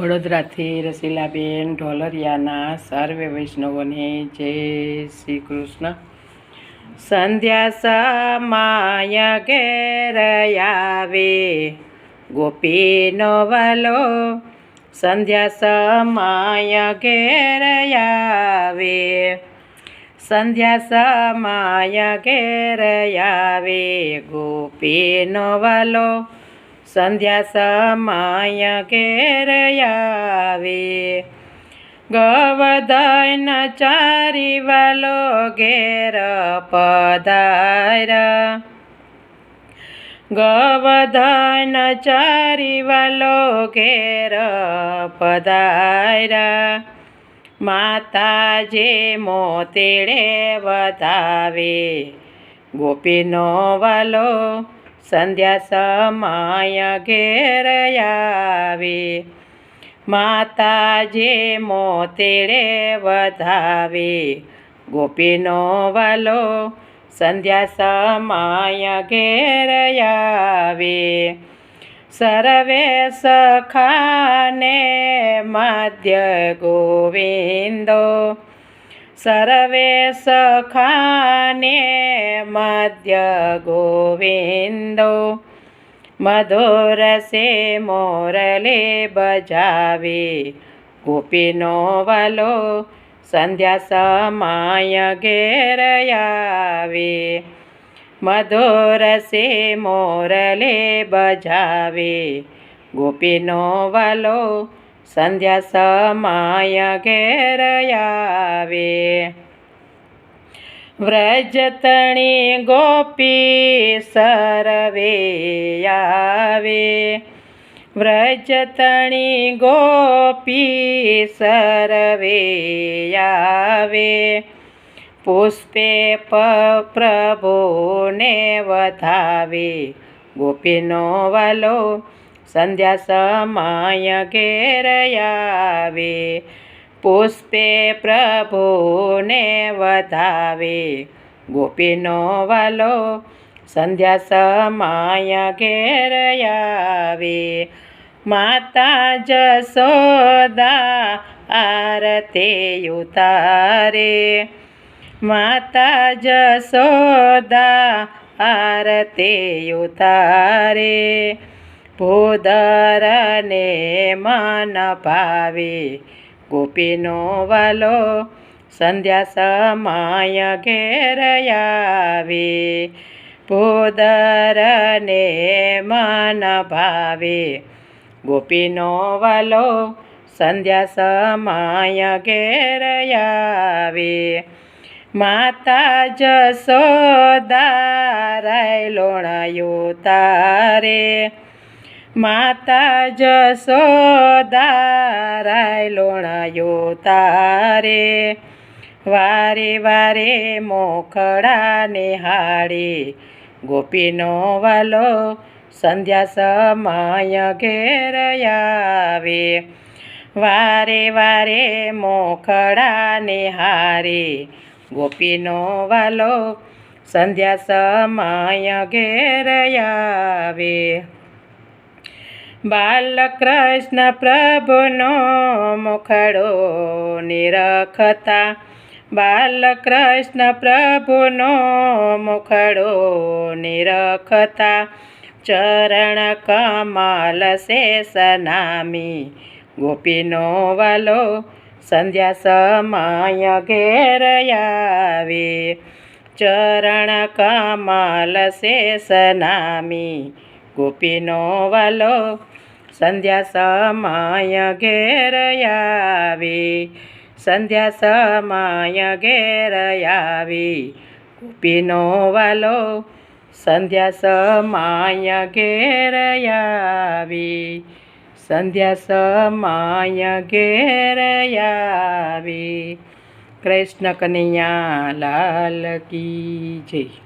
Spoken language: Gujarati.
વડોદરાથી રસીલાબેન ઢોલરિયાના સર્વે વૈષ્ણવોને જય શ્રી કૃષ્ણ. સંધ્યા સમાય ઘેર આવે ગોપીનો વાલો સંધ્યા સમાય ઘેર આવે. સંધ્યા સમાય ઘેર આવે ગોપીનો વાલો સંધ્યા સમાય ઘેર આવે ગવદન ચારી વાલો ઘેર પધાર. ગવધન ચારી વાલો ઘેર પધારા. માતાજે મોતેડે વધાવે. ગોપીનો વાલો સંધ્યા સમાય ઘેર આવે. માતા જે મોતેડે વધાવે. ગોપીનો વાલો સંધ્યા સમાય ઘેર આવે. સર્વે સખાને મધ્ય ગોવિંદો સર્વે સખાને મધ્ય ગોવિંદો મધુર સે મોરલે બજાવે ગોપીનો વાલો સંધ્યા સમાય ઘેર આવે મધુર સે મોરલે બજાવે ગોપીનો વાલો સંધ્યા સમાય ઘેર આવે વ્રજતણી ગોપી સરવે આવે વ્રજતણી ગોપી સરવે આવે પુષ્પે પ પ્રભુને વધાવે. ગોપીનો વાલો સંધ્યા સમય ઘેર આવે પુષ્પે પ્રભુને વધાવે. ગોપીનો વાલો સંધ્યા સમય ઘેર આવે માતા જસોદા આરતે ઉતારે. માતા જસોદા આરતે ઉતારે. ભૂદરને મન ભાવી ગોપીનો વાલો સંધ્યા સમય ઘેર આવે. ભૂદરને મન ભાવે ગોપીનો વાલો સંધ્યા સમય ઘેર આવે. માતા દારાય લોણાયો તારે. માતા જસોદારાય લોણાયો તારે. વારે વારે મોખડા નિહાળે ગોપીનો વાલો સંધ્યા સમય ઘેર આવે. વારે વારે મોખડા નિહારે ગોપીનો વાલો સંધ્યા સમય ઘેર આવે. બાલકૃષ્ણ પ્રભુનો મુખડો નિરખતા. બાલકૃષ્ણ પ્રભુનો મુખડો નિરખતા. ચરણ કમલ શેષ નામી ગોપીનો વાલો સંધ્યા સમય ઘેર આવે. ચરણ કમલ શેષ નામી ગોપીનો વાલો સંધ્યા સમય ઘેર આવી સંધ્યા સમય ઘેર આવી ગોપીનો વાલો સંધ્યા સમય ઘેર આવી સંધ્યા સમય ઘેર આવી કૃષ્ણ કનૈયા લાલ કી જય